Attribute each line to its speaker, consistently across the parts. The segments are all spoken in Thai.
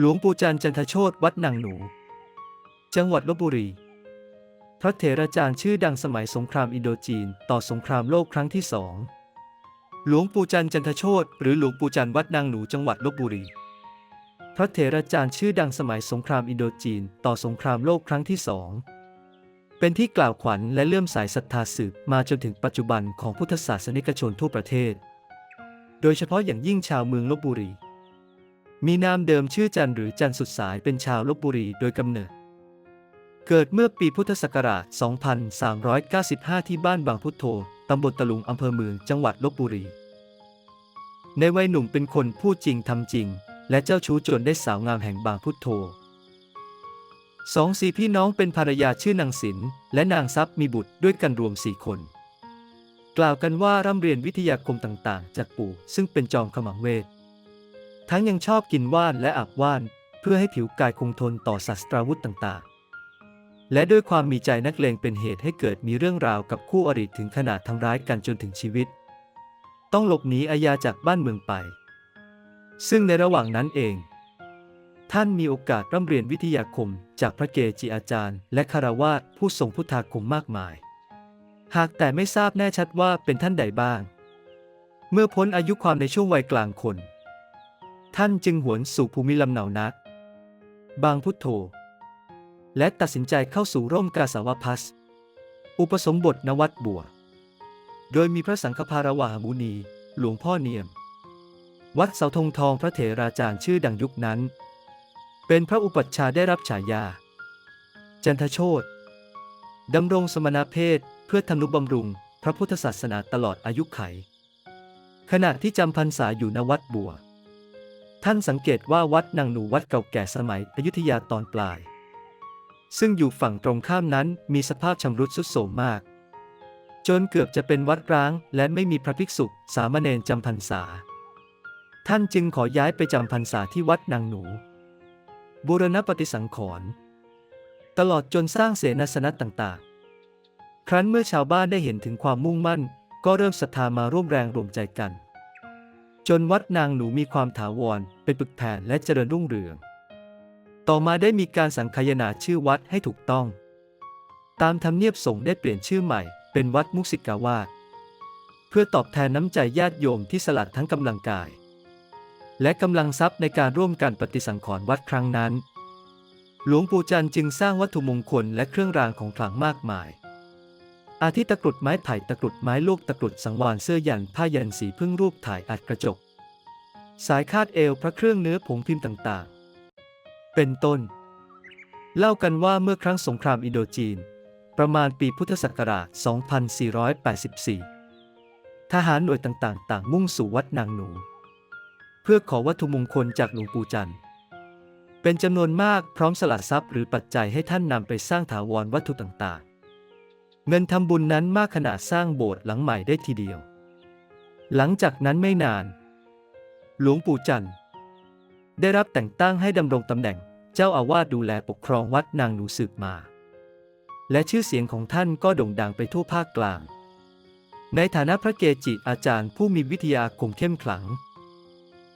Speaker 1: หลวงปู่จันจันทโชตวัดนางหนู จังหวัดลบบุรี พระเถราจารย์ชื่อดังสมัยสงครามอินโดจีน ต่อสงครามโลกครั้งที่สองหลวงปู่จันจันทโชตหรือหลวงปู่จันวัดนางหนูจังหวัดลบบุรี พระเถราจารย์ชื่อดังสมัยสงครามอินโดจีน ต่อสงครามโลกครั้งที่สองเป็นที่กล่าวขวัญและเลื่อมสายศรัทธาสืบมาจนถึงปัจจุบันของพุทธศาสนิกชนทั่วประเทศ โดยเฉพาะอย่างยิ่งชาวเมืองลบบุรี มีนามเดิมชื่อจันหรือจันสุดสายเป็นชาวลบบุรีโดยกำเนิด เกิดเมื่อปีพุทธศักราช 2395 ที่บ้านบางพุทโธตำบลตะลุงอำเภอเมืองจังหวัดลบบุรี ในวัยหนุ่มเป็นคนพูดจริงทำจริง และเจ้าชู้จนได้สาวงามแห่งบางพุทโธสองสีพี่น้องเป็นภรรยาชื่อนางศิลป์และนางทรัพย์มีบุตรด้วยกันรวมสี่คน กล่าวกันว่าร่ำเรียนวิทยาคมต่างๆ จากปู่ซึ่งเป็นจอมขมังเวท ทั้งยังชอบกินว่านและอาบว่าน เพื่อให้ผิวกายคงทนต่อศัตราวุธต่างๆ และด้วยความมีใจนักเลงเป็นเหตุให้เกิดมีเรื่องราวกับคู่อริถึงขนาดทำร้ายกันจนถึงชีวิต ต้องหลบหนีอาญาจากบ้านเมืองไป ซึ่งในระหว่างนั้นเอง ท่านมีโอกาสร่ำเรียนวิทยาคมจากพระเกจิอาจารย์ และคารวาสผู้ทรงพุทธาคมมากมาย หากแต่ไม่ทราบแน่ชัดว่าเป็นท่านใดบ้าง เมื่อพ้นอายุความในช่วงวัยกลางคน ท่านจึงหวนสู่ภูมิลำเนานัก บางพุทโธ และตัดสินใจเข้าสู่ร่มกาสาวพัส อุปสมบทนวัดบัว โดยมีพระสังฆภารวาหมุนี หลวงพ่อเนียม วัดเสาธงทองพระเถราจารย์ชื่อดังยุคนั้น เป็นพระอุปัชฌาย์ได้รับฉายา จันทโชตดำรงสมณเพศเพื่อทำนุบำรุงพระพุทธศาสนาตลอดอายุไข ขณะที่จำพรรษาอยู่ณวัดบัว ท่านสังเกตว่าวัดนางหนูวัดเก่าแก่สมัยอยุธยาตอนปลาย ซึ่งอยู่ฝั่งตรงข้ามนั้นมีสภาพชำรุดทรุดโทรมมาก จนเกือบจะเป็นวัดร้างและไม่มีพระภิกษุสามเณรจำพรรษา ท่านจึงขอย้ายไปจำพรรษาที่วัดนางหนูบูรณปฏิสังขรณ์ตลอดจนสร้างเสนาสนะต่างๆ ครั้นเมื่อชาวบ้านได้เห็นถึงความมุ่งมั่น ก็เริ่มศรัทธามาร่วมแรงรวมใจกัน จนวัดนางหนูมีความถาวร เป็นปึกแผ่นและเจริญรุ่งเรือง ต่อมาได้มีการสังคายนาชื่อวัดให้ถูกต้อง ตามธรรมเนียบสงฆ์ได้เปลี่ยนชื่อใหม่ เป็นวัดมุสิกาวาสเพื่อตอบแทนน้ำใจญาติโยมที่สลัดทั้งกำลังกาย และกำลังทรัพย์ในการร่วมกันปฏิสังขรณ์วัดครั้งนั้น หลวงปู่จันจึงสร้างวัตถุมงคลและเครื่องรางของขลังมากมาย อาทิตะกรุดไม้ไผ่ตะกรุดไม้ลูกตะกรุดสังวานเสื้อยันผ้ายันสีพึ่งรูปถ่ายอัดกระจก สายคาดเอวพระเครื่องเนื้อผงพิมพ์ต่างๆ เป็นต้น เล่ากันว่าเมื่อครั้งสงครามอินโดจีน ประมาณปีพุทธศักราช 2484 ทหารหน่วยต่างๆ ต่างมุ่งสู่วัดนางหนู เพื่อขอวัตถุมงคลจากหลวงปู่จันทร์เป็นจำนวนมากพร้อมสละทรัพย์หรือปัจจัยให้ท่านนำไปสร้างถาวรวัตถุต่างๆ เงินทำบุญนั้นมากขนาดสร้างโบสถ์หลังใหม่ได้ทีเดียว หลังจากนั้นไม่นาน หลวงปู่จันทร์ ได้รับแต่งตั้งให้ดำรงตำแหน่งเจ้าอาวาสดูแลปกครองวัดนางหนูสืบมา และชื่อเสียงของท่านก็โด่งดังไปทั่วภาคกลาง ในฐานะพระเกจิอาจารย์ผู้มีวิทยาคมเข้มขลัง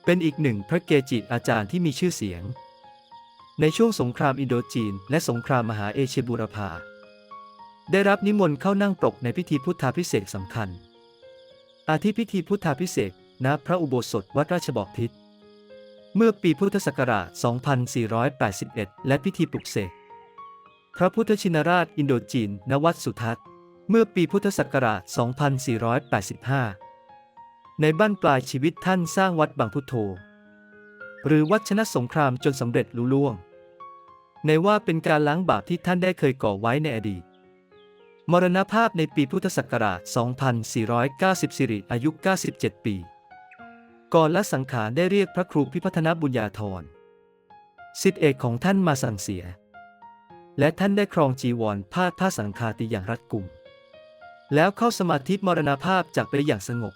Speaker 1: เป็นอีกหนึ่งพระเกจิอาจารย์ที่มีชื่อเสียง ในช่วงสงครามอินโดจีน และสงครามมหาเอเชียบูรพา ได้รับนิมนต์เข้านั่งปกในพิธีพุทธาพิเศษสำคัญ อาทิพิธีพุทธาพิเศษณพระอุโบสถวัดราชบพิตรเมื่อปีพุทธศักราช 2481 และพิธีปลุกเสกพระพุทธชินราชอินโดจีน ณ วัดสุทัศน์ เมื่อปีพุทธศักราช 2485 ในบ้านปลายชีวิตท่านสร้างวัดบางพุทโธ หรือวัดชนะสงครามจนสำเร็จลุล่วง ในว่าเป็นการล้างบาปที่ท่านได้เคยก่อไว้ในอดีต มรณภาพในปีพุทธศักราช 2490 สิริอายุ 97 ปี ก่อนละสังขารได้เรียกพระครูพิพัฒนบุญญาธรสิทธิเอกของท่านมาสั่งเสีย และท่านได้ครองจีวรพาดผ้าสังฆาติอย่างรัดกุม แล้วเข้าสมาธิมรณภาพจากไปอย่างสงบ